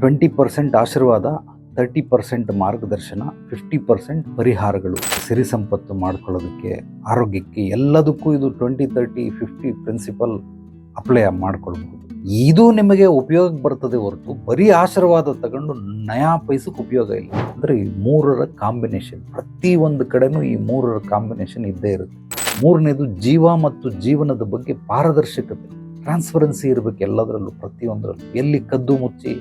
Twenty percent ಆಶೀರ್ವಾದ thirty percent ಮಾರ್ಗದರ್ಶನ fifty percent ಪರಿಹಾರಗಳು ಸಿರಿ ಸಂಪತ್ತು ಮಾಡ್ಕೊಳ್ಳೋದಕ್ಕೆ, ಆರೋಗ್ಯಕ್ಕೆ ಎಲ್ಲದಕ್ಕೂ ಇದು twenty thirty fifty principle apply ಮಾಡ್ಕೊಳ್ಬಹುದು. ಇದು ನಿಮಗೆ ಉಪಯೋಗಕ್ಕೆ ಬರ್ತದೆ ಹೊರತು ಬರೀ ಆಶೀರ್ವಾದ ತಗೊಂಡು ನಯಾ ಪೈಸಕ್ಕೆ ಉಪಯೋಗ ಇಲ್ಲ. ಅಂದರೆ ಈ ಮೂರರ ಕಾಂಬಿನೇಷನ್ ಪ್ರತಿ ಒಂದು ಕಡೆನೂ ಈ ಮೂರರ ಕಾಂಬಿನೇಷನ್ ಇದ್ದೇ ಇರುತ್ತೆ. ಮೂರನೇದು ಜೀವ ಮತ್ತು ಜೀವನದ ಬಗ್ಗೆ ಪಾರದರ್ಶಕತೆ ಟ್ರಾನ್ಸ್ಪರೆನ್ಸಿ ಇರಬೇಕು ಎಲ್ಲದರಲ್ಲೂ, ಪ್ರತಿಯೊಂದರಲ್ಲೂ. ಎಲ್ಲಿ ಕದ್ದು ಮುಚ್ಚಿ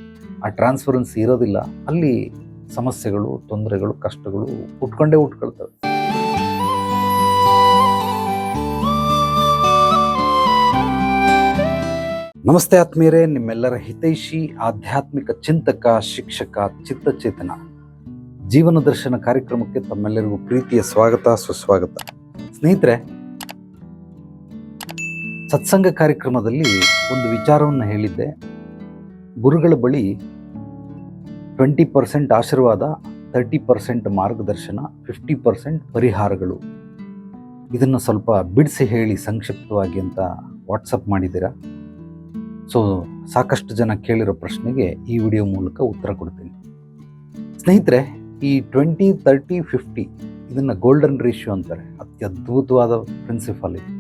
ಆ ಟ್ರಾನ್ಸ್ಫರೆನ್ಸ್ ಇರೋದಿಲ್ಲ. ಅಲ್ಲಿ ಸಮಸ್ಯೆಗಳು, ತೊಂದರೆಗಳು, ಕಷ್ಟಗಳು ಉಟ್ಕೊಂಡೇ ಉಟ್ಕೊಳ್ತವೆ. ನಮಸ್ತೆ ಆತ್ಮೀಯರೇ, ನಿಮ್ಮೆಲ್ಲರ ಹಿತೈಷಿ, ಆಧ್ಯಾತ್ಮಿಕ ಚಿಂತಕ, ಶಿಕ್ಷಕ, ಚಿತ್ತಚೇತನ. ಜೀವನ ದರ್ಶನ ಕಾರ್ಯಕ್ರಮಕ್ಕೆ ತಮ್ಮೆಲ್ಲರಿಗೂ ಪ್ರೀತಿಯ ಸ್ವಾಗತ, ಸುಸ್ವಾಗತ. ಸ್ನೇಹಿತರೆ, ಸತ್ಸಂಗ ಕಾರ್ಯಕ್ರಮದಲ್ಲಿ ಒಂದು ವಿಚಾರವನ್ನು ಹೇಳಿದ್ದೆ. ಗುರುಗಳ ಬಳಿ ಟ್ವೆಂಟಿ ಪರ್ಸೆಂಟ್ ಆಶೀರ್ವಾದ ತರ್ಟಿ ಪರ್ಸೆಂಟ್ ಮಾರ್ಗದರ್ಶನ ಫಿಫ್ಟಿ ಪರ್ಸೆಂಟ್ ಪರಿಹಾರಗಳು. ಇದನ್ನು ಸ್ವಲ್ಪ ಬಿಡಿಸಿ ಹೇಳಿ ಸಂಕ್ಷಿಪ್ತವಾಗಿ ಅಂತ ವಾಟ್ಸಪ್ ಮಾಡಿದ್ದೀರಾ? ಸೊ ಸಾಕಷ್ಟು ಜನ ಕೇಳಿರೋ ಪ್ರಶ್ನೆಗೆ ಈ ವಿಡಿಯೋ ಮೂಲಕ ಉತ್ತರ ಕೊಡ್ತೀನಿ. ಸ್ನೇಹಿತರೆ, ಈ ಟ್ವೆಂಟಿ ತರ್ಟಿ ಫಿಫ್ಟಿ ಇದನ್ನು ಗೋಲ್ಡನ್ ರೇಷಿಯೋ ಅಂತಾರೆ. ಅತ್ಯದ್ಭುತವಾದ ಪ್ರಿನ್ಸಿಪಲ್ ಇದು.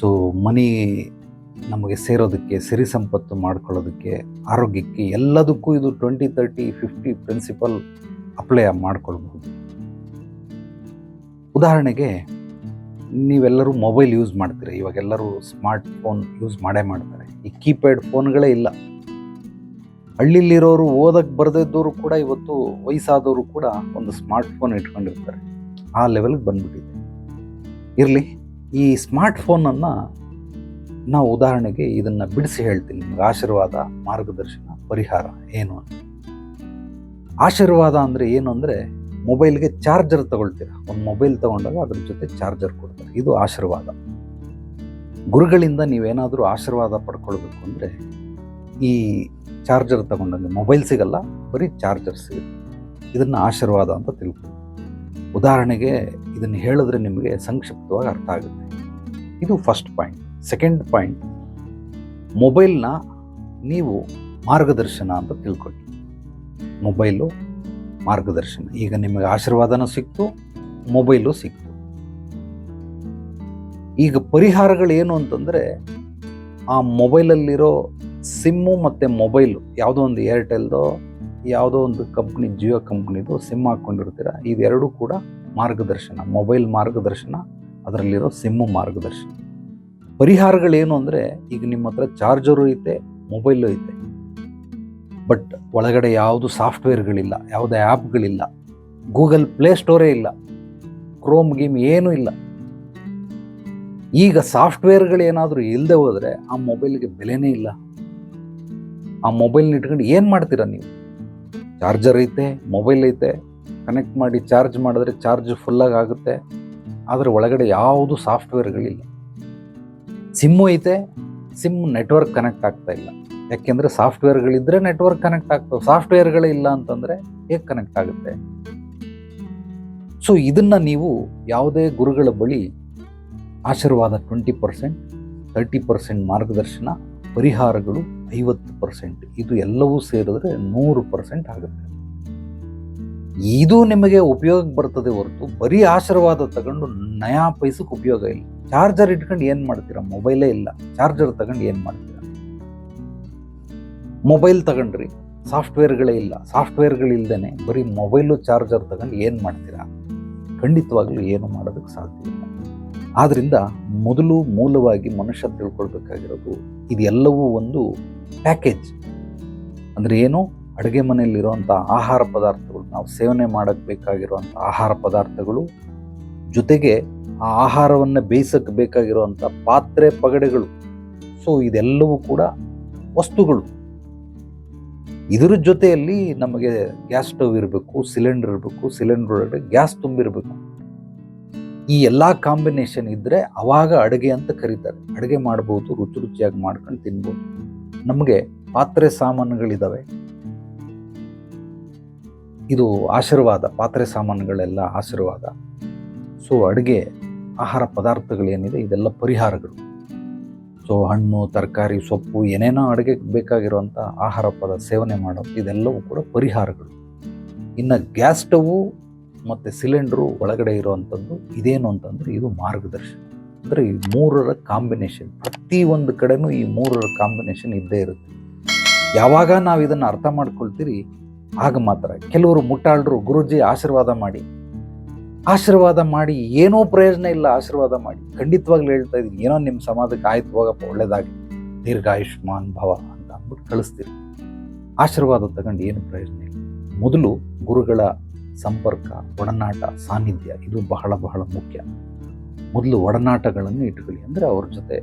ಸೊ ಮನಿ ನಮಗೆ ಸೇರೋದಕ್ಕೆ, ಸಿರಿ ಸಂಪತ್ತು ಮಾಡ್ಕೊಳ್ಳೋದಕ್ಕೆ, ಆರೋಗ್ಯಕ್ಕೆ ಎಲ್ಲದಕ್ಕೂ ಇದು twenty thirty fifty principle apply ಮಾಡ್ಕೊಳ್ಬಹುದು. ಉದಾಹರಣೆಗೆ, ನೀವೆಲ್ಲರೂ ಮೊಬೈಲ್ ಯೂಸ್ ಮಾಡ್ತೀರಿ. ಇವಾಗೆಲ್ಲರೂ ಸ್ಮಾರ್ಟ್ ಫೋನ್ ಯೂಸ್ ಮಾಡೇ ಮಾಡ್ತಾರೆ. ಈ ಕೀಪ್ಯಾಡ್ ಫೋನ್ಗಳೇ ಇಲ್ಲ. ಹಳ್ಳಿಲಿರೋರು ಓದಕ್ಕೆ ಬರದಿದ್ದವರು ಕೂಡ ಇವತ್ತು ವಯಸ್ಸಾದವರು ಕೂಡ ಒಂದು ಸ್ಮಾರ್ಟ್ ಫೋನ್ ಇಟ್ಕೊಂಡಿರ್ತಾರೆ. ಆ ಲೆವೆಲ್ಗೆ ಬಂದ್ಬಿಟ್ಟಿದೆ. ಇರಲಿ, ಈ ಸ್ಮಾರ್ಟ್ ಫೋನನ್ನು ನಾವು ಉದಾಹರಣೆಗೆ ಇದನ್ನು ಬಿಡಿಸಿ ಹೇಳ್ತೀನಿ. ನಿಮ್ಗೆ ಆಶೀರ್ವಾದ ಮಾರ್ಗದರ್ಶನ, ಪರಿಹಾರ ಏನು ಅಂತ. ಆಶೀರ್ವಾದ ಅಂದರೆ ಏನು ಅಂದರೆ ಮೊಬೈಲ್ಗೆ ಚಾರ್ಜರ್ ತಗೊಳ್ತೀರ. ಒಂದು ಮೊಬೈಲ್ ತಗೊಂಡಾಗ ಅದ್ರ ಜೊತೆ ಚಾರ್ಜರ್ ಕೊಡ್ತಾರೆ. ಇದು ಆಶೀರ್ವಾದ. ಗುರುಗಳಿಂದ ನೀವೇನಾದರೂ ಆಶೀರ್ವಾದ ಪಡ್ಕೊಳ್ಬೇಕು ಅಂದರೆ ಈ ಚಾರ್ಜರ್ ತಗೊಂಡಂಗೆ ಮೊಬೈಲ್ ಸಿಗಲ್ಲ, ಬರೀ ಚಾರ್ಜರ್ ಸಿಗುತ್ತೆ. ಇದನ್ನು ಆಶೀರ್ವಾದ ಅಂತ ತಿಳ್ಕೊ ಉದಾಹರಣೆಗೆ ಇದನ್ನು ಹೇಳಿದ್ರೆ ನಿಮಗೆ ಸಂಕ್ಷಿಪ್ತವಾಗಿ ಅರ್ಥ ಆಗುತ್ತೆ. ಇದು ಫಸ್ಟ್ ಪಾಯಿಂಟ್ ಸೆಕೆಂಡ್ ಪಾಯಿಂಟ್ ಮೊಬೈಲ್ನ ನೀವು ಮಾರ್ಗದರ್ಶನ ಅಂತ ತಿಳ್ಕೊಳ್ಳಿ ಮೊಬೈಲು ಮಾರ್ಗದರ್ಶನ. ಈಗ ನಿಮಗೆ ಆಶೀರ್ವಾದನೂ ಸಿಕ್ತು ಮೊಬೈಲು ಸಿಕ್ತು. ಈಗ ಪರಿಹಾರಗಳು ಏನು ಅಂತಂದರೆ, ಆ ಮೊಬೈಲಲ್ಲಿರೋ ಸಿಮ್ಮು ಮತ್ತು ಮೊಬೈಲು ಯಾವುದೋ ಒಂದು ಏರ್ಟೆಲ್ದೋ ಯಾವುದೋ ಒಂದು ಕಂಪ್ನಿ ಜಿಯೋ ಕಂಪ್ನಿದು ಸಿಮ್ ಹಾಕ್ಕೊಂಡಿರ್ತೀರ ಇದೆರಡೂ ಕೂಡ ಮಾರ್ಗದರ್ಶನ ಮೊಬೈಲ್ ಮಾರ್ಗದರ್ಶನ, ಅದರಲ್ಲಿರೋ ಸಿಮ್ಮು ಮಾರ್ಗದರ್ಶನ. ಪರಿಹಾರಗಳೇನು ಅಂದರೆ ಈಗ ನಿಮ್ಮ ಹತ್ರ ಚಾರ್ಜರು ಐತೆ, ಮೊಬೈಲು ಐತೆ. ಬಟ್ ಒಳಗಡೆ ಯಾವುದು ಸಾಫ್ಟ್ವೇರ್ಗಳಿಲ್ಲ, ಯಾವುದೇ ಆ್ಯಪ್ಗಳಿಲ್ಲ, ಗೂಗಲ್ ಪ್ಲೇ ಸ್ಟೋರೇ ಇಲ್ಲ, ಕ್ರೋಮ್ ಗೇಮ್ ಏನೂ ಇಲ್ಲ. ಈಗ ಸಾಫ್ಟ್ವೇರ್ಗಳೇನಾದರೂ ಇಲ್ಲದೆ ಹೋದರೆ ಆ ಮೊಬೈಲ್ಗೆ ಬೆಲೆನೇ ಇಲ್ಲ. ಆ ಮೊಬೈಲ್ನ ಇಟ್ಕೊಂಡು ಏನು ಮಾಡ್ತೀರಾ ನೀವು? ಚಾರ್ಜರ್ ಐತೆ, ಮೊಬೈಲ್ ಐತೆ, ಕನೆಕ್ಟ್ ಮಾಡಿ ಚಾರ್ಜ್ ಮಾಡಿದ್ರೆ ಚಾರ್ಜ್ ಫುಲ್ಲಾಗಿ ಆಗುತ್ತೆ. ಆದರೆ ಒಳಗಡೆ ಯಾವುದು ಸಾಫ್ಟ್ವೇರ್ಗಳಿಲ್ಲ. ಸಿಮ್ಮು ಐತೆ ಸಿಮ್ ನೆಟ್ವರ್ಕ್ ಕನೆಕ್ಟ್ ಆಗ್ತಾ ಇಲ್ಲ. ಯಾಕೆಂದರೆ ಸಾಫ್ಟ್ವೇರ್ಗಳಿದ್ದರೆ ನೆಟ್ವರ್ಕ್ ಕನೆಕ್ಟ್ ಆಗ್ತವೆ, ಸಾಫ್ಟ್ವೇರ್ಗಳೇ ಇಲ್ಲ ಅಂತಂದರೆ ಹೇಗೆ ಕನೆಕ್ಟ್ ಆಗುತ್ತೆ? ಸೊ ಇದನ್ನು ನೀವು ಯಾವುದೇ ಗುರುಗಳ ಬಳಿ ಆಶೀರ್ವಾದ ಟ್ವೆಂಟಿ ಪರ್ಸೆಂಟ್ ತರ್ಟಿ ಪರ್ಸೆಂಟ್ ಮಾರ್ಗದರ್ಶನ, ಪರಿಹಾರಗಳು ಐವತ್ತು ಪರ್ಸೆಂಟ್ ಇದು ಎಲ್ಲವೂ ಸೇರಿದ್ರೆ ನೂರು ಪರ್ಸೆಂಟ್ ಆಗುತ್ತೆ. ಇದು ನಿಮಗೆ ಉಪಯೋಗಕ್ಕೆ ಬರ್ತದೆ ಹೊರತು ಬರೀ ಆಶೀರ್ವಾದ ತಗೊಂಡು ನಯಾ ಪೈಸಕ್ಕೆ ಉಪಯೋಗ ಇಲ್ಲ. ಚಾರ್ಜರ್ ಇಟ್ಕೊಂಡು ಏನು ಮಾಡ್ತೀರಾ? ಮೊಬೈಲೇ ಇಲ್ಲ. ಚಾರ್ಜರ್ ತಗೊಂಡು ಏನು ಮಾಡ್ತೀರಾ? ಮೊಬೈಲ್ ತಗೊಂಡ್ರಿ. ಸಾಫ್ಟ್ವೇರ್ಗಳೇ ಇಲ್ಲ. ಸಾಫ್ಟ್ವೇರ್ಗಳಿಲ್ದೇ ಬರೀ ಮೊಬೈಲು ಚಾರ್ಜರ್ ತಗೊಂಡು ಏನು ಮಾಡ್ತೀರಾ? ಖಂಡಿತವಾಗ್ಲೂ ಏನು ಮಾಡೋದಕ್ಕೆ ಸಾಧ್ಯ ಇಲ್ಲ. ಆದ್ದರಿಂದ ಮೊದಲು ಮೂಲವಾಗಿ ಮನುಷ್ಯ ತಿಳ್ಕೊಳ್ಬೇಕಾಗಿರೋದು ಇದೆಲ್ಲವೂ ಒಂದು ಪ್ಯಾಕೇಜ್. ಅಂದರೆ ಏನು? ಅಡುಗೆ ಮನೆಯಲ್ಲಿರುವಂಥ ಆಹಾರ ಪದಾರ್ಥಗಳು, ನಾವು ಸೇವನೆ ಮಾಡೋಕ್ಕೆ ಬೇಕಾಗಿರುವಂಥ ಆಹಾರ ಪದಾರ್ಥಗಳು ಜೊತೆಗೆ ಆ ಆಹಾರವನ್ನು ಬೇಯಿಸಕ್ಕೆ ಬೇಕಾಗಿರುವಂಥ ಪಾತ್ರೆ ಪಗಡೆಗಳು. ಸೊ ಇದೆಲ್ಲವೂ ಕೂಡ ವಸ್ತುಗಳು. ಇದರ ಜೊತೆಯಲ್ಲಿ ನಮಗೆ ಗ್ಯಾಸ್ ಸ್ಟವ್ ಇರಬೇಕು, ಸಿಲಿಂಡರ್ ಇರಬೇಕು, ಸಿಲಿಂಡರ್ ಒಳಗಡೆ ಗ್ಯಾಸ್ ತುಂಬಿರಬೇಕು. ಈ ಎಲ್ಲ ಕಾಂಬಿನೇಷನ್ ಇದ್ದರೆ ಅವಾಗ ಅಡುಗೆ ಅಂತ ಕರೀತಾರೆ. ಅಡುಗೆ ಮಾಡ್ಬೋದು, ರುಚಿ ರುಚಿಯಾಗಿ ಮಾಡ್ಕೊಂಡು ತಿನ್ಬೋದು. ನಮಗೆ ಪಾತ್ರೆ ಸಾಮಾನುಗಳಿದ್ದಾವೆ ಇದು ಆಶೀರ್ವಾದ, ಪಾತ್ರೆ ಸಾಮಾನುಗಳೆಲ್ಲ ಆಶೀರ್ವಾದ. ಸೊ ಅಡುಗೆ ಆಹಾರ ಪದಾರ್ಥಗಳೇನಿದೆ, ಇದೆಲ್ಲ ಪರಿಹಾರಗಳು. ಸೊ ಹಣ್ಣು, ತರಕಾರಿ, ಸೊಪ್ಪು, ಏನೇನೋ ಅಡುಗೆಗೆ ಬೇಕಾಗಿರುವಂಥ ಆಹಾರ ಪದ, ಸೇವನೆ ಮಾಡೋದು ಇದೆಲ್ಲವೂ ಕೂಡ ಪರಿಹಾರಗಳು. ಇನ್ನು ಗ್ಯಾಸ್ ಸ್ಟವು ಮತ್ತು ಸಿಲಿಂಡ್ರು ಒಳಗಡೆ ಇರುವಂಥದ್ದು ಇದೇನು ಅಂತಂದರೆ ಇದು ಮಾರ್ಗದರ್ಶನ. ಅಂದರೆ ಈ ಮೂರರ ಕಾಂಬಿನೇಷನ್, ಪ್ರತಿ ಒಂದು ಕಡೆನೂ ಈ ಮೂರರ ಕಾಂಬಿನೇಷನ್ ಇದ್ದೇ ಇರುತ್ತೆ. ಯಾವಾಗ ನಾವು ಇದನ್ನು ಅರ್ಥ ಮಾಡ್ಕೊಳ್ತೀರಿ, ಆಗ ಮಾತ್ರ. ಕೆಲವರು ಮುಟ್ಟಾಳರು, ಗುರುಜಿ ಆಶೀರ್ವಾದ ಮಾಡಿ. ಆಶೀರ್ವಾದ ಮಾಡಿ, ಏನೋ ಪ್ರಯೋಜನ ಇಲ್ಲ, ಆಶೀರ್ವಾದ ಮಾಡಿ. ಖಂಡಿತವಾಗ್ಲೂ ಹೇಳ್ತಾ ಇದ್ದೀನಿ, ಏನೋ ನಿಮ್ಮ ಸಮಾಜಕ್ಕೆ ಆಯ್ತು ಹೋಗಪ್ಪ ಒಳ್ಳೇದಾಗಿ ದೀರ್ಘಾಯುಷ್ಮಾನ್ ಭವ ಅಂತ ಅಂದ್ಬಿಟ್ಟು ಕಳಿಸ್ತೀರಿ ಆಶೀರ್ವಾದ ತಗೊಂಡು ಏನು ಪ್ರಯೋಜನ ಇಲ್ಲ. ಮೊದಲು ಗುರುಗಳ ಸಂಪರ್ಕ, ಒಡನಾಟ, ಸಾನ್ನಿಧ್ಯ, ಇದು ಬಹಳ ಬಹಳ ಮುಖ್ಯ. ಮೊದಲು ಒಡನಾಟಗಳನ್ನು ಇಟ್ಕೊಳ್ಳಿ. ಅಂದರೆ ಅವ್ರ ಜೊತೆ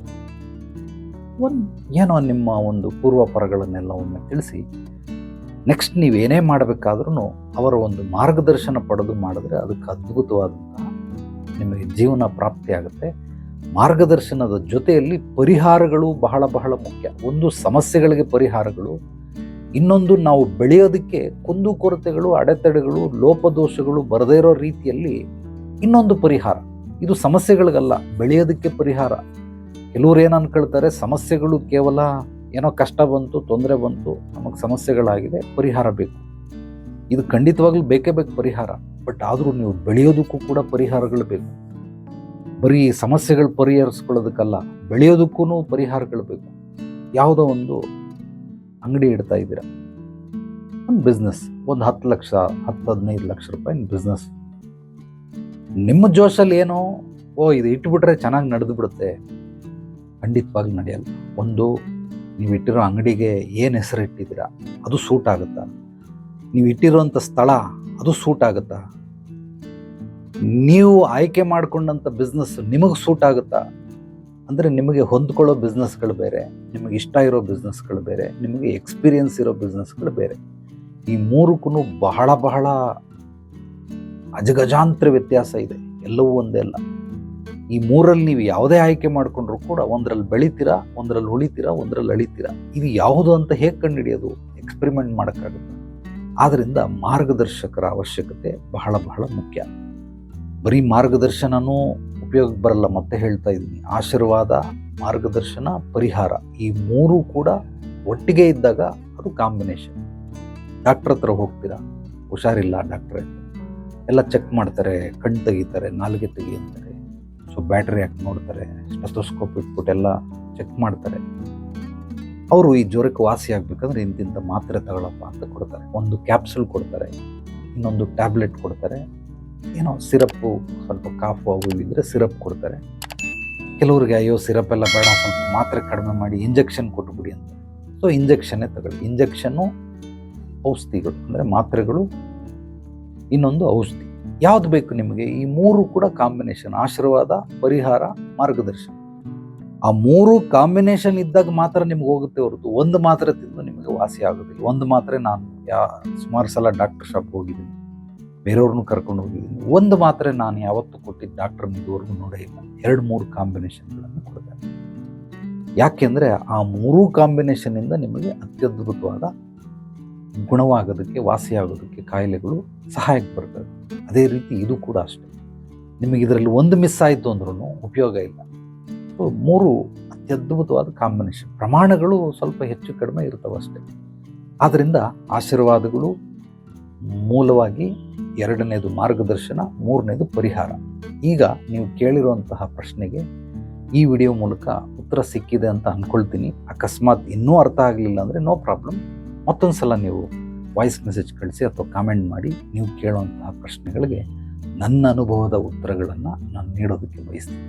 ಒಂದು, ಏನೋ ನಿಮ್ಮ ಒಂದು ಪೂರ್ವಪರಗಳನ್ನೆಲ್ಲ ಒಮ್ಮೆ ತಿಳಿಸಿ ನೆಕ್ಸ್ಟ್ ನೀವೇನೇ ಮಾಡಬೇಕಾದ್ರೂ ಅವರ ಒಂದು ಮಾರ್ಗದರ್ಶನ ಪಡೆದು ಮಾಡಿದ್ರೆ ಅದಕ್ಕೆ ಅದ್ಭುತವಾದಂತಹ ನಿಮಗೆ ಜೀವನ ಪ್ರಾಪ್ತಿಯಾಗುತ್ತೆ ಮಾರ್ಗದರ್ಶನದ ಜೊತೆಯಲ್ಲಿ ಪರಿಹಾರಗಳು ಬಹಳ ಬಹಳ ಮುಖ್ಯ. ಒಂದು ಸಮಸ್ಯೆಗಳಿಗೆ ಪರಿಹಾರಗಳು, ಇನ್ನೊಂದು ನಾವು ಬೆಳೆಯೋದಕ್ಕೆ ಕುಂದು ಕೊರತೆಗಳು, ಅಡೆತಡೆಗಳು, ಲೋಪದೋಷಗಳು ಬರದೇ ಇರೋ ರೀತಿಯಲ್ಲಿ ಇನ್ನೊಂದು ಪರಿಹಾರ. ಇದು ಸಮಸ್ಯೆಗಳಿಗಲ್ಲ, ಬೆಳೆಯೋದಕ್ಕೆ ಪರಿಹಾರ. ಕೆಲವ್ರು ಏನು ಅನ್ಕೊಳ್ತಾರೆ, ಸಮಸ್ಯೆಗಳು ಕೇವಲ ಏನೋ ಕಷ್ಟ ಬಂತು, ತೊಂದರೆ ಬಂತು, ನಮಗೆ ಸಮಸ್ಯೆಗಳಾಗಿದೆ, ಪರಿಹಾರ ಬೇಕು. ಇದು ಖಂಡಿತವಾಗ್ಲೂ ಬೇಕೇ ಬೇಕು ಪರಿಹಾರ, ಬಟ್ ಆದರೂ ನೀವು ಬೆಳೆಯೋದಕ್ಕೂ ಕೂಡ ಪರಿಹಾರಗಳು ಬೇಕು. ಬರೀ ಸಮಸ್ಯೆಗಳು ಪರಿಹರಿಸ್ಕೊಳ್ಳೋದಕ್ಕಲ್ಲ ಬೆಳೆಯೋದಕ್ಕೂ ಪರಿಹಾರಗಳು ಬೇಕು. ಯಾವುದೋ ಒಂದು ಅಂಗಡಿ ಇಡ್ತಾ ಇದ್ದೀರಾ? ಒಂದು ಬಿಸ್ನೆಸ್, ಒಂದು ಹತ್ತು ಲಕ್ಷ, ಹತ್ತು ಹದಿನೈದು ಲಕ್ಷ ರೂಪಾಯಿ ಬಿಸ್ನೆಸ್. ನಿಮ್ಮ ಜೋಶಲ್ಲಿ ಏನೋ, ಓ, ಇದು ಇಟ್ಬಿಟ್ರೆ ಚೆನ್ನಾಗಿ ನಡೆದು ಬಿಡುತ್ತೆ ಖಂಡಿತವಾಗಿ ನಡೆಯಲ್ಲ. ಒಂದು ನೀವು ಇಟ್ಟಿರೋ ಅಂಗಡಿಗೆ ಏನು ಹೆಸರು ಇಟ್ಟಿದ್ದೀರಾ ಅದು ಸೂಟ್ ಆಗುತ್ತಾ? ನೀವು ಇಟ್ಟಿರೋಂಥ ಸ್ಥಳ, ಅದು ಸೂಟ್ ಆಗುತ್ತಾ? ನೀವು ಆಯ್ಕೆ ಮಾಡಿಕೊಂಡಂಥ ಬಿಸ್ನೆಸ್ ನಿಮಗೆ ಸೂಟ್ ಆಗುತ್ತಾ? ಅಂದರೆ ನಿಮಗೆ ಹೊಂದ್ಕೊಳ್ಳೋ ಬಿಸ್ನೆಸ್ಗಳು ಬೇರೆ, ನಿಮಗೆ ಇಷ್ಟ ಇರೋ ಬಿಸ್ನೆಸ್ಗಳು ಬೇರೆ, ನಿಮಗೆ ಎಕ್ಸ್ಪೀರಿಯನ್ಸ್ ಇರೋ ಬಿಸ್ನೆಸ್ಗಳು ಬೇರೆ. ಈ ಮೂರಕ್ಕೂ ಬಹಳ ಬಹಳ ಅಜಗಜಾಂತರ ವ್ಯತ್ಯಾಸ ಇದೆ. ಎಲ್ಲವೂ ಒಂದೇ ಅಲ್ಲ. ಈ ಮೂರಲ್ಲಿ ನೀವು ಯಾವುದೇ ಆಯ್ಕೆ ಮಾಡಿಕೊಂಡ್ರು ಕೂಡ ಒಂದರಲ್ಲಿ ಬೆಳಿತೀರಾ, ಒಂದರಲ್ಲಿ ಉಳಿತೀರಾ, ಒಂದರಲ್ಲಿ ಅಳಿತೀರಾ? ಇದು ಯಾವುದು ಅಂತ ಹೇಗೆ ಕಂಡುಹಿಡಿಯೋದು? ಎಕ್ಸ್ಪೆರಿಮೆಂಟ್ ಮಾಡೋಕ್ಕಾಗುತ್ತೆ? ಆದ್ದರಿಂದ ಮಾರ್ಗದರ್ಶಕರ ಅವಶ್ಯಕತೆ ಬಹಳ ಬಹಳ ಮುಖ್ಯ. ಬರೀ ಮಾರ್ಗದರ್ಶನವೂ ಉಪಯೋಗಕ್ಕೆ ಬರಲ್ಲ, ಮತ್ತೆ ಹೇಳ್ತಾ ಇದ್ದೀನಿ. ಆಶೀರ್ವಾದ, ಮಾರ್ಗದರ್ಶನ, ಪರಿಹಾರ ಈ ಮೂರು ಕೂಡ ಒಟ್ಟಿಗೆ ಇದ್ದಾಗ ಅದು ಕಾಂಬಿನೇಷನ್ ಡಾಕ್ಟ್ರ್ ಹತ್ರ ಹೋಗ್ತೀರಾ? ಹುಷಾರಿಲ್ಲ ಡಾಕ್ಟ್ರೇ. ಎಲ್ಲ ಚೆಕ್ ಮಾಡ್ತಾರೆ, ಕಣ್ಣು ತೆಗಿತಾರೆ, ನಾಲಿಗೆ ತೆಗಿ ಅಂತಾರೆ ಸೊ ಬ್ಯಾಟ್ರಿ ಹಾಕಿ ನೋಡ್ತಾರೆ ಸ್ಟೆಥೋಸ್ಕೋಪ್ ಇಟ್ಬಿಟ್ಟು ಎಲ್ಲ ಚೆಕ್ ಮಾಡ್ತಾರೆ. ಅವರು ಈ ಜ್ವರಕ್ಕೆ ವಾಸಿ ಆಗ್ಬೇಕಂದ್ರೆ ಇಂತಿಂಥ ಮಾತ್ರೆ ತಗೊಳಪ್ಪ ಅಂತ ಕೊಡ್ತಾರೆ. ಒಂದು ಕ್ಯಾಪ್ಸುಲ್ ಕೊಡ್ತಾರೆ, ಇನ್ನೊಂದು ಟ್ಯಾಬ್ಲೆಟ್ ಕೊಡ್ತಾರೆ, ಏನೋ ಸಿರಪ್ಪು ಸ್ವಲ್ಪ ಕಾಫು ಅವು ಇದ್ದರೆ ಸಿರಪ್ ಕೊಡ್ತಾರೆ. ಕೆಲವ್ರಿಗೆ ಅಯ್ಯೋ ಸಿರಪ್ ಎಲ್ಲ ಬೇಡ, ಸ್ವಲ್ಪ ಮಾತ್ರೆ ಕಡಿಮೆ ಮಾಡಿ ಇಂಜೆಕ್ಷನ್ ಕೊಟ್ಬಿಡಿ ಅಂತ. ಸೊ ಇಂಜೆಕ್ಷನ್ನೇ ತಗೊಳ್ಳಿ. ಇಂಜೆಕ್ಷನ್ನು ಔಷಧಿಗಳು, ಅಂದರೆ ಮಾತ್ರೆಗಳು, ಇನ್ನೊಂದು ಔಷಧಿ. ಯಾವ್ದು ಬೇಕು ನಿಮಗೆ? ಈ ಮೂರು ಕೂಡ ಕಾಂಬಿನೇಷನ್ ಆಶೀರ್ವಾದ, ಪರಿಹಾರ, ಮಾರ್ಗದರ್ಶನ. ಆ ಮೂರು ಕಾಂಬಿನೇಷನ್ ಇದ್ದಾಗ ಮಾತ್ರ ನಿಮ್ಗೆ ಹೋಗುತ್ತೆ ಹೊರತು ಒಂದು ಮಾತ್ರೆ ತಿಂದು ನಿಮಗೆ ವಾಸಿ ಆಗೋದಿಲ್ಲ. ಒಂದು ಮಾತ್ರೆ ನಾನು ಯಾ, ಸುಮಾರು ಸಲ ಡಾಕ್ಟರ್ ಶಾಪ್ ಹೋಗಿದ್ದೀನಿ. ಬೇರೆಯವ್ರನ್ನೂ ಕರ್ಕೊಂಡು ಹೋಗಿದ್ದೀನಿ. ಒಂದು ಮಾತ್ರೆ ನಾನು ಯಾವತ್ತೂ ಕೊಟ್ಟಿದ್ದ ಡಾಕ್ಟರ್ ಇದುವರೆಗೂ ನೋಡೇ ಇಲ್ಲ. ಎರಡು, ಮೂರು ಕಾಂಬಿನೇಷನ್ಗಳನ್ನು ಕೊಡ್ತಾರೆ ಯಾಕೆಂದರೆ ಆ ಮೂರೂ ಕಾಂಬಿನೇಷನ್ನಿಂದ ನಿಮಗೆ ಅತ್ಯದ್ಭುತವಾದ ಗುಣವಾಗೋದಕ್ಕೆ, ವಾಸಿಯಾಗೋದಕ್ಕೆ ಕಾಯಿಲೆಗಳು ಸಹಾಯಕ್ಕೆ ಬರ್ತವೆ. ಅದೇ ರೀತಿ ಇದು ಕೂಡ ಅಷ್ಟೇ. ನಿಮಗೆ ಇದರಲ್ಲಿ ಒಂದು ಮಿಸ್ ಆಯಿತು ಅಂದ್ರೂ ಉಪಯೋಗ ಇಲ್ಲ. ಸೊ ಮೂರು ಅತ್ಯದ್ಭುತವಾದ ಕಾಂಬಿನೇಷನ್ ಪ್ರಮಾಣಗಳು ಸ್ವಲ್ಪ ಹೆಚ್ಚು ಕಡಿಮೆ ಇರ್ತವೆ ಅಷ್ಟೇ. ಆದ್ದರಿಂದ ಆಶೀರ್ವಾದಗಳು ಮೂಲವಾಗಿ ಎರಡನೇದು ಮಾರ್ಗದರ್ಶನ, ಮೂರನೇದು ಪರಿಹಾರ. ಈಗ ನೀವು ಕೇಳಿರುವಂತಹ ಪ್ರಶ್ನೆಗೆ ಈ ವಿಡಿಯೋ ಮೂಲಕ ಉತ್ತರ ಸಿಕ್ಕಿದೆ ಅಂತ ಅಂದ್ಕೊಳ್ತೀನಿ ಅಕಸ್ಮಾತ್ ಇನ್ನೂ ಅರ್ಥ ಆಗಲಿಲ್ಲ ಅಂದರೆ ನೋ ಪ್ರಾಬ್ಲಮ್ ಮತ್ತೊಂದು ಸಲ ನೀವು ವಾಯ್ಸ್ ಮೆಸೇಜ್ ಕಳಿಸಿ ಅಥವಾ ಕಾಮೆಂಟ್ ಮಾಡಿ ನೀವು ಕೇಳುವಂತಹ ಪ್ರಶ್ನೆಗಳಿಗೆ ನನ್ನ ಅನುಭವದ ಉತ್ತರಗಳನ್ನು ನಾನು ನೀಡೋದಕ್ಕೆ ಬಯಸ್ತೀನಿ.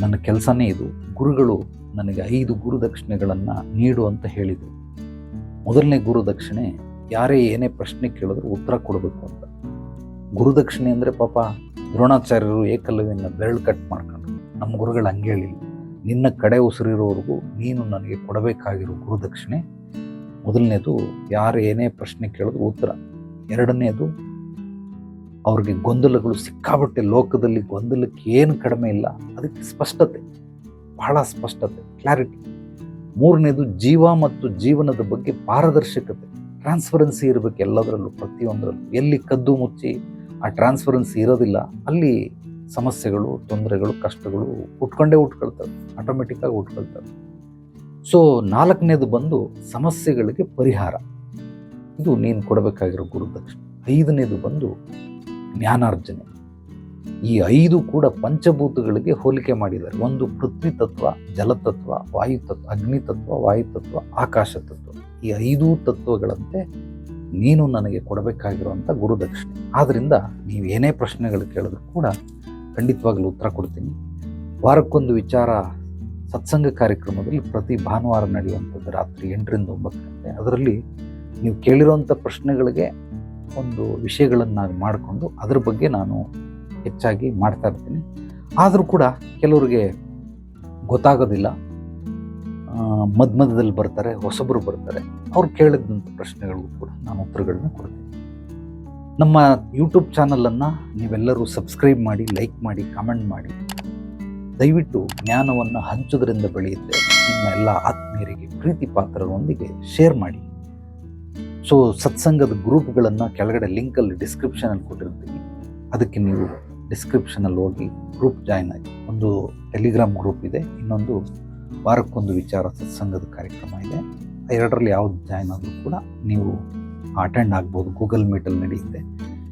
ನನ್ನ ಕೆಲಸನೇ ಇದು. ಗುರುಗಳು ನನಗೆ ಐದು ಗುರುದಕ್ಷಿಣೆಗಳನ್ನು ನೀಡು ಅಂತ ಹೇಳಿದರು. ಮೊದಲನೇ ಗುರುದಕ್ಷಿಣೆ ಯಾರೇ ಏನೇ ಪ್ರಶ್ನೆ ಕೇಳಿದ್ರು ಉತ್ತರ ಕೊಡಬೇಕು ಅಂತ. ಗುರುದಕ್ಷಿಣೆ ಅಂದರೆ ಪಾಪ ದ್ರೋಣಾಚಾರ್ಯರು ಏಕಲವ್ಯನ ಬೆರಳು ಕಟ್ ಮಾಡ್ಕೊಂಡ್ರು ನಮ್ಮ ಗುರುಗಳು ಹಂಗೆ ಹೇಳಿಲ್ಲ ನಿನ್ನ ಕಡೆ ಉಸಿರಿರೋವರೆಗೂ ನೀನು ನನಗೆ ಕೊಡಬೇಕಾಗಿರೋ ಗುರುದಕ್ಷಿಣೆ ಮೊದಲನೇದು ಯಾರು ಏನೇ ಪ್ರಶ್ನೆ ಕೇಳಿದ್ರು ಉತ್ತರ. ಎರಡನೇದು, ಅವ್ರಿಗೆ ಗೊಂದಲಗಳು ಸಿಕ್ಕಾಬಟ್ಟೆ ಲೋಕದಲ್ಲಿ ಗೊಂದಲಕ್ಕೆ ಏನು ಕಡಿಮೆ ಇಲ್ಲ, ಅದಕ್ಕೆ ಸ್ಪಷ್ಟತೆ, ಬಹಳ ಸ್ಪಷ್ಟತೆ ಕ್ಲಾರಿಟಿ ಮೂರನೇದು, ಜೀವ ಮತ್ತು ಜೀವನದ ಬಗ್ಗೆ ಪಾರದರ್ಶಕತೆ ಟ್ರಾನ್ಸ್ಪರೆನ್ಸಿ ಇರಬೇಕು ಎಲ್ಲದರಲ್ಲೂ, ಪ್ರತಿಯೊಂದರಲ್ಲೂ. ಎಲ್ಲಿ ಕದ್ದು ಮುಚ್ಚಿ ಆ ಟ್ರಾನ್ಸ್ಪರೆನ್ಸಿ ಇರೋದಿಲ್ಲ, ಅಲ್ಲಿ ಸಮಸ್ಯೆಗಳು, ತೊಂದರೆಗಳು, ಕಷ್ಟಗಳು ಉಟ್ಕೊಂಡೇ ಉಟ್ಕೊಳ್ತವೆ ಆಟೋಮೆಟಿಕ್ಕಾಗಿ ಉಟ್ಕೊಳ್ತವೆ. ಸೊ ನಾಲ್ಕನೇದು ಬಂದು ಸಮಸ್ಯೆಗಳಿಗೆ ಪರಿಹಾರ. ಇದು ನೀನು ಕೊಡಬೇಕಾಗಿರೋ ಗುರುದಕ್ಷಿಣೆ. ಐದನೇದು ಬಂದು ಜ್ಞಾನಾರ್ಜನೆ. ಈ ಐದು ಕೂಡ ಪಂಚಭೂತಗಳಿಗೆ ಹೋಲಿಕೆ ಮಾಡಿದ್ದಾರೆ. ಒಂದು ಪೃಥ್ವಿ ತತ್ವ ಜಲತತ್ವ ವಾಯು ತತ್ವ, ಅಗ್ನಿ ತತ್ವ, ವಾಯು ತತ್ವ, ಆಕಾಶ ತತ್ವ. ಈ ಐದು ತತ್ವಗಳಂತೆ ನೀನು ನನಗೆ ಕೊಡಬೇಕಾಗಿರುವಂಥ ಗುರುದಕ್ಷಿಣೆ. ಆದ್ದರಿಂದ ನೀವು ಏನೇ ಪ್ರಶ್ನೆಗಳು ಕೇಳಿದ್ರು ಕೂಡ ಖಂಡಿತವಾಗಲೂ ಉತ್ತರ ಕೊಡ್ತೀನಿ. ವಾರಕ್ಕೊಂದು ವಿಚಾರ ಸತ್ಸಂಗ ಕಾರ್ಯಕ್ರಮದಲ್ಲಿ ಪ್ರತಿ ಭಾನುವಾರ ನಡೆಯುವಂಥದ್ದು ರಾತ್ರಿ ಎಂಟರಿಂದ ಒಂಬತ್ತು ಗಂಟೆ. ಅದರಲ್ಲಿ ನೀವು ಕೇಳಿರುವಂಥ ಪ್ರಶ್ನೆಗಳಿಗೆ ಒಂದು ವಿಷಯಗಳನ್ನಾಗಿ ಮಾಡಿಕೊಂಡು ಅದ್ರ ಬಗ್ಗೆ ನಾನು ಹೆಚ್ಚಾಗಿ ಮಾಡ್ತಾ ಇರ್ತೀನಿ. ಆದರೂ ಕೂಡ ಕೆಲವರಿಗೆ ಗೊತ್ತಾಗೋದಿಲ್ಲ. ಮಧ್ಯ ಮಧ್ಯದಲ್ಲಿ ಬರ್ತಾರೆ, ಹೊಸಬರು ಬರ್ತಾರೆ. ಅವ್ರು ಕೇಳಿದಂಥ ಪ್ರಶ್ನೆಗಳಿಗೂ ಕೂಡ ನಾನು ಉತ್ತರಗಳನ್ನ ಕೊಡ್ತೀನಿ. ನಮ್ಮ ಯೂಟ್ಯೂಬ್ ಚಾನಲನ್ನು ನೀವೆಲ್ಲರೂ ಸಬ್ಸ್ಕ್ರೈಬ್ ಮಾಡಿ, ಲೈಕ್ ಮಾಡಿ, ಕಾಮೆಂಟ್ ಮಾಡಿ. ದಯವಿಟ್ಟು ಜ್ಞಾನವನ್ನು ಹಂಚೋದ್ರಿಂದ ಬೆಳೆಯುತ್ತೆ. ನಿಮ್ಮ ಎಲ್ಲ ಆತ್ಮೀಯರಿಗೆ, ಪ್ರೀತಿ ಪಾತ್ರರೊಂದಿಗೆ ಶೇರ್ ಮಾಡಿ. ಸೊ ಸತ್ಸಂಗದ ಗ್ರೂಪ್ಗಳನ್ನು ಕೆಳಗಡೆ ಲಿಂಕಲ್ಲಿ ಡಿಸ್ಕ್ರಿಪ್ಷನಲ್ಲಿ ಕೊಟ್ಟಿರ್ತೀನಿ. ಅದಕ್ಕೆ ನೀವು ಡಿಸ್ಕ್ರಿಪ್ಷನಲ್ಲಿ ಹೋಗಿ ಗ್ರೂಪ್ ಜಾಯ್ನ್ ಆಗಿ. ಒಂದು ಟೆಲಿಗ್ರಾಮ್ ಗ್ರೂಪ್ ಇದೆ, ಇನ್ನೊಂದು ವಾರಕ್ಕೊಂದು ವಿಚಾರ ಸತ್ಸಂಗದ ಕಾರ್ಯಕ್ರಮ ಇದೆ. ಎರಡರಲ್ಲಿ ಯಾವ್ದು ಜಾಯ್ನ್ ಆದರೂ ಕೂಡ ನೀವು ಅಟೆಂಡ್ ಆಗ್ಬೋದು. ಗೂಗಲ್ ಮೀಟಲ್ಲಿ ನಡೆಯುತ್ತೆ.